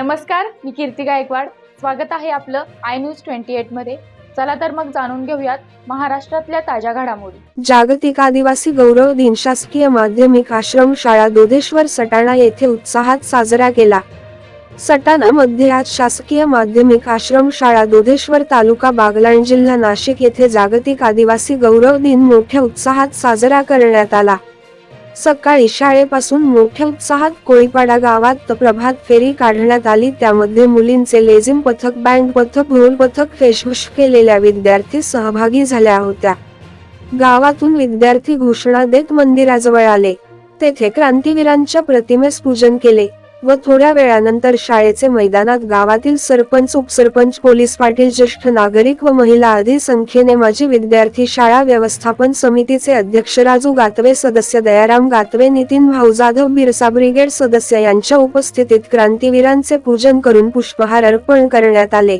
नमस्कार मी कीर्ती गायकवाड. स्वागत आहे आपलं आय न्यूज ट्वेंटी एटमध्ये. चला तर मग जाणून घेऊयात महाराष्ट्रातल्या ताज्या घडामोडी. जागतिक आदिवासी गौरव दिन शासकीय माध्यमिक आश्रम शाळा दोधेश्वर सटाणा येथे उत्साहात साजरा केला. सटाणा मध्ये आज शासकीय माध्यमिक आश्रम शाळा दोधेश्वर तालुका बागलाण जिल्हा नाशिक येथे जागतिक आदिवासी गौरव दिन मोठ्या उत्साहात साजरा करण्यात आला. सकाळी शाळेपासून मोठ्या उत्साहात कोळीपाडा गावात प्रभात फेरी काढण्यात आली. त्यामध्ये मुलींचे लेझिम पथक बँड पथक ढोल पथक फेशवूश केलेल्या विद्यार्थी सहभागी झाल्या होत्या. गावातून विद्यार्थी घोषणा देत मंदिराजवळ आले. तेथे क्रांतीवीरांच्या प्रतिमेस पूजन केले. व थोड्या वेळानंतर शाळेचे मैदानात गावातील सरपंच उपसरपंच पोलीस पाटील ज्येष्ठ नागरिक व महिला आदी संख्येने माजी विद्यार्थी शाळा व्यवस्थापन समितीचे अध्यक्ष राजू गातवे सदस्य दयाराम गातवे नितीन भाऊ जाधव बिरसा ब्रिगेड सदस्य यांच्या उपस्थितीत क्रांतीवीरांचे पूजन करून पुष्पहार अर्पण करण्यात आले.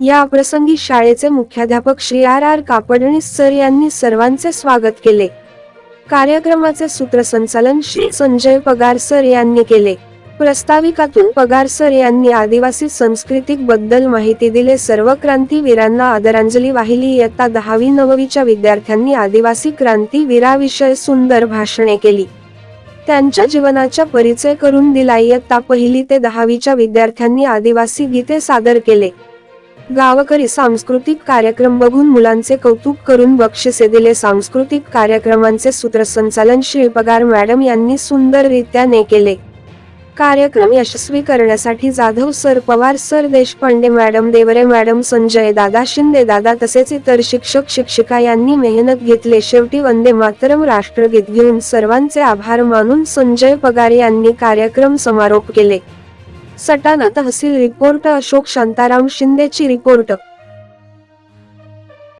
या प्रसंगी शाळेचे मुख्याध्यापक Shri R R Kapadnis sir यांनी सर्वांचे स्वागत केले. कार्यक्रमाचे सूत्रसंचालन श्री संजय पगार सर यांनी केले. प्रस्ताविकातून पगार सर यांनी आदिवासी संस्कृतीकबद्दल माहिती दिले. सर्व क्रांतीवीरांना आदरांजली वाहिली. इयत्ता दहावी नववीच्या विद्यार्थ्यांनी आदिवासी क्रांतीवीराविषयी सुंदर भाषणे केली. त्यांच्या जीवनाचा परिचय करून दिला. इयत्ता पहिली ते दहावीच्या विद्यार्थ्यांनी आदिवासी गीते सादर केले. गावकरी सांस्कृतिक कार्यक्रम बघून मुलांचे कौतुक करून बक्षिसे दिले. सांस्कृतिक कार्यक्रमांचे सूत्रसंचालन श्री पगार मॅडम यांनी सुंदररित्याने केले. कार्यक्रम यशस्वी करण्यासाठी Jadhav sir Pawar sir Deshpande madam Deore madam Sanjay दादा शिंदे दादा तसेच इतर शिक्षक शिक्षिका यांनी मेहनत घेतले. शेवटी वंदे मातरम राष्ट्रगीत घेऊन सर्वांचे आभार मानून संजय पगारे यांनी कार्यक्रम समारोप केले. सटाणा तहसील रिपोर्ट अशोक शांताराम शिंदेची रिपोर्ट.